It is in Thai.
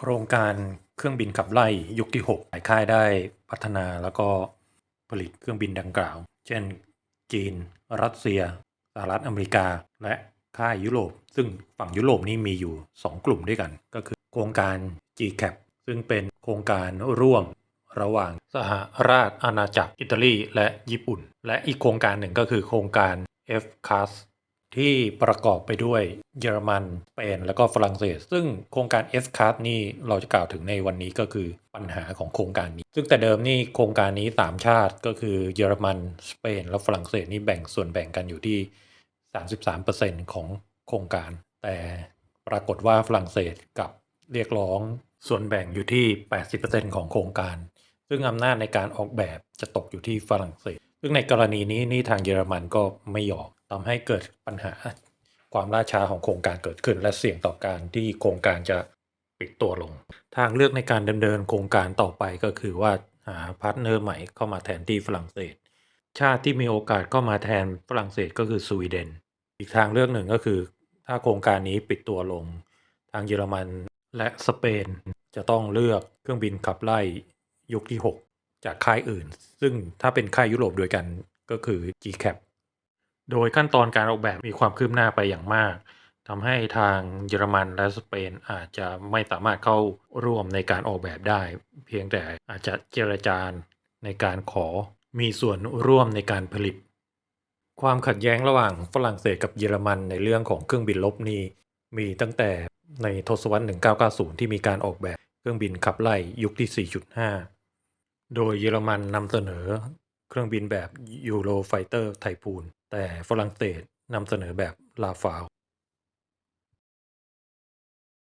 ครงการเครื่องบินขับไล่ยุคที่6หลายค่ายได้พัฒนาแล้วก็ผลิตเครื่องบินดังกล่าว เช่น จีน รัสเซียสหรัฐอเมริกา และค่ายยุโรป ซึ่งฝั่งยุโรปนี่มีอยู่ 2 กลุ่มด้วยกัน ก็คือโครงการ GCAP ซึ่งเป็นโครงการร่วมระหว่างสหราชอาณาจักรอิตาลีและญี่ปุ่น และอีกโครงการหนึ่งก็คือโครงการ FCAS ที่ประกอบไปด้วยเยอรมันสเปน แล้วก็ฝรั่งเศส ซึ่งโครงการ f c a s นี่เราจะกล่าวถึงในวันนี้ก็คือปัญหาของโครงการนี้ ซึ่งแต่เดิมนี่โครงการนี้ 3 ชาติก็คือเยอรมันสเปน และฝรั่งเศสนี่แบ่งส่วนแบ่งกันอยู่ที่ 33%ของโครงการ แต่ปรากฏว่าฝรั่งเศสกับเรียกร้องส่วนแบ่งอยู่ที่ 80%ของโครงการ ซึ่งอำนาจในการออกแบบจะตกอยู่ที่ฝรั่งเศส ซึ่งในกรณีนี้นี่ทางเยอรมันก็ไม่ยอม ทำให้เกิดปัญหาความล่าช้าของโครงการเกิดขึ้น และเสี่ยงต่อการที่โครงการจะปิดตัวลง ทางเลือกในการดำเนินโครงการต่อไปก็คือว่าหาพาร์ทเนอร์ใหม่เข้ามาแทนที่ฝรั่งเศส ชาติที่มีโอกาสเข้ามาแทนฝรั่งเศสก็คือสวีเดน อีกทางเลือกหนึ่งก็คือ ถ้าโครงการนี้ปิดตัวลง ทางเยอรมันและสเปนจะต้องเลือกเครื่องบินขับไล่ยุคที่ 6 จากค่ายอื่น ซึ่งถ้าเป็นค่ายยุโรปด้วยกันก็คือ GCAP โดยขั้นตอนการออกแบบมีความคืบหน้าไปอย่างมากทำให้ทางเยอรมันและสเปนอาจจะไม่สามารถเข้าร่วมในการออกแบบได้ เพียงแต่อาจจะเจรจาในการขอมีส่วนร่วมในการผลิต ความขัดแย้งระหว่างฝรั่งเศสกับเยอรมันในเรื่องของเครื่องบินรบนี่มีตั้งแต่ในทศวรรษ 1990 ที่มีการออกแบบเครื่องบินขับไล่ยุคที่ 4.5 โดยเยอรมันนำเสนอเครื่องบินแบบยูโรไฟเตอร์ไทพูน แต่ฝรั่งเศสนำเสนอแบบลาฟาว